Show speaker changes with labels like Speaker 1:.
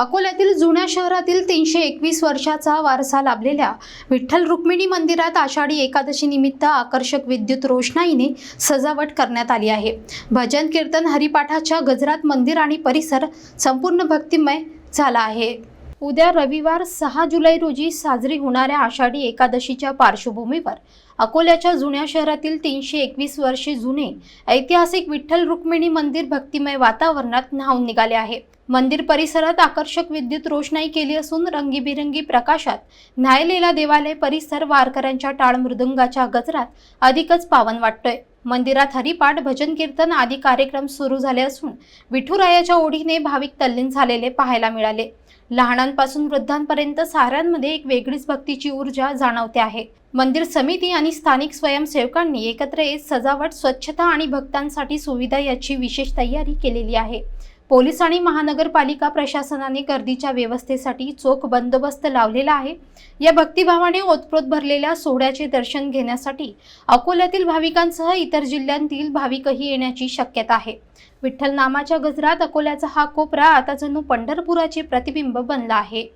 Speaker 1: अकोल्यातील जुन्या शहरातील तीनशे एकवीस वर्षाचा वारसा लाभलेल्या विठ्ठल रुक्मिणी मंदिरात आषाढी एकादशी निमित्त आकर्षक विद्युत रोषणाईने सजावट करण्यात आली आहे. भजन कीर्तन हरिपाठाच्या गजरात मंदिर आणि परिसर संपूर्ण भक्तिमय झाला आहे. उद्या रविवार सहा जुलै रोजी साजरी होणाऱ्या आषाढी एकादशीच्या पार्श्वभूमीवर अकोल्याच्या जुन्या शहरातील तीनशे एकवीस वर्षे जुने ऐतिहासिक विठ्ठल रुक्मिणी मंदिर भक्तिमय वातावरणात न्हावून निघाले आहे. मंदिर परिसरात आकर्षक विद्युत रोषणाई केली असून रंगीबिरंगी प्रकाशात न्हायलेला देवालय परिसर वारकऱ्यांच्या टाळ मृदुंगाच्या गजरात अधिकच पावन वाटतोय. मंदिरात हरिपाठ भजन कीर्तन आदी कार्यक्रम सुरू झाले असून विठुरायाच्या ओढीने भाविक तल्लीन झालेले पाहायला मिळाले. लहानांपासून वृद्धांपर्यंत साऱ्यांमध्ये एक वेगळीच भक्तीची ऊर्जा जाणवते आहे. मंदिर समिती आणि स्थानिक स्वयंसेवकांनी एकत्र येत सजावट स्वच्छता आणि भक्तांसाठी सुविधा याची विशेष तयारी केलेली आहे. पोलीस आणि महानगरपालिका प्रशासनाने गर्दीच्या व्यवस्थेसाठी चोख बंदोबस्त लावलेला आहे. या भक्तिभावाने ओतप्रोत भरलेल्या सोहळ्याचे दर्शन घेण्यासाठी अकोल्यातील भाविकांसह इतर जिल्ह्यांतील भाविकही येण्याची शक्यता आहे. विठ्ठल नामाच्या गजरात अकोल्याचा हा कोपरा आता जणू पंढरपुराचे प्रतिबिंब बनला आहे.